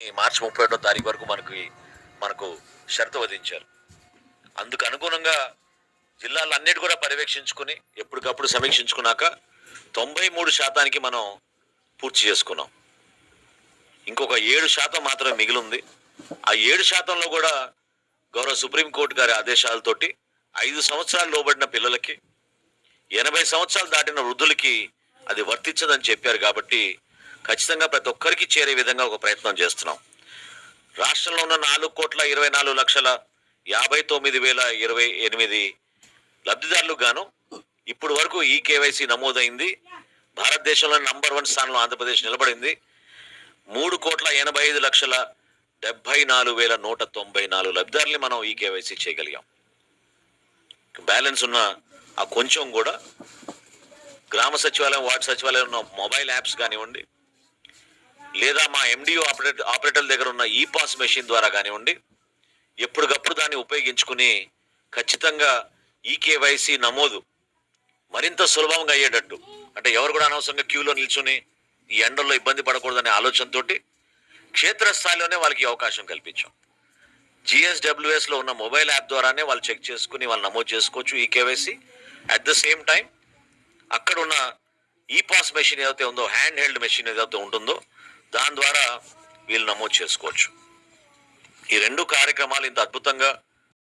ఈ మార్చి ముప్పై ఒకటో తారీఖు వరకు మనకి మనకు షరతు విధించారు. అందుకు అనుగుణంగా జిల్లాలు అన్నిటి కూడా పర్యవేక్షించుకుని ఎప్పటికప్పుడు సమీక్షించుకున్నాక తొంభై మూడు శాతానికి మనం పూర్తి చేసుకున్నాం. ఇంకొక ఏడు శాతం మాత్రమే మిగిలింది. ఆ ఏడు శాతంలో కూడా గౌరవ సుప్రీంకోర్టు గారి ఆదేశాలతోటి ఐదు సంవత్సరాలు లోబడిన పిల్లలకి ఎనభై సంవత్సరాలు దాటిన వృద్ధులకి అది వర్తించదని చెప్పారు కాబట్టి ఖచ్చితంగా ప్రతి ఒక్కరికి చేరే విధంగా ఒక ప్రయత్నం చేస్తున్నాం. రాష్ట్రంలో ఉన్న నాలుగు కోట్ల ఇరవై నాలుగు లక్షల యాభై తొమ్మిది వేల ఇరవై ఎనిమిది లబ్ధిదారులకు గాను ఇప్పుడు వరకు ఈ కేవైసీ నమోదైంది. భారతదేశంలో నంబర్ వన్ స్థానంలో ఆంధ్రప్రదేశ్ నిలబడింది. మూడు కోట్ల ఎనభై ఐదు లక్షల డెబ్బై నాలుగు వేల నూట తొంభై నాలుగు లబ్ధిదారుల్ని మనం ఈ కేవైసీ చేయగలిగాం. బ్యాలెన్స్ ఉన్న ఆ కొంచెం కూడా గ్రామ సచివాలయం వార్డు సచివాలయం ఉన్న మొబైల్ యాప్స్ కానివ్వండి లేదా మా ఎండిఓ ఆపరేటర్ ఆపరేటర్ల దగ్గర ఉన్న ఈ పాస్ మెషిన్ ద్వారా కానివ్వండి ఎప్పటికప్పుడు దాన్ని ఉపయోగించుకుని ఖచ్చితంగా ఈ కేవైసీ నమోదు మరింత సులభంగా అయ్యేటట్టు. అంటే ఎవరు కూడా అనవసరంగా క్యూలో నిల్చుని ఈ ఎండల్లో ఇబ్బంది పడకూడదనే ఆలోచనతోటి క్షేత్రస్థాయిలోనే వాళ్ళకి అవకాశం కల్పించాం. జిఎస్డబ్ల్యూఎస్లో ఉన్న మొబైల్ యాప్ ద్వారానే వాళ్ళు చెక్ చేసుకుని వాళ్ళు నమోదు చేసుకోవచ్చు ఈ KYC at the same time అక్కడ ఉన్న ఈ పాస్ మెషిన్ ఏదైతే ఉందో హ్యాండ్ హెల్డ్ మెషిన్ ఏదైతే ఉంటుందో వీళ్ళు నమోదు చేసుకోవచ్చు. ఈ రెండు కార్యక్రమాలు ఇంత అద్భుతంగా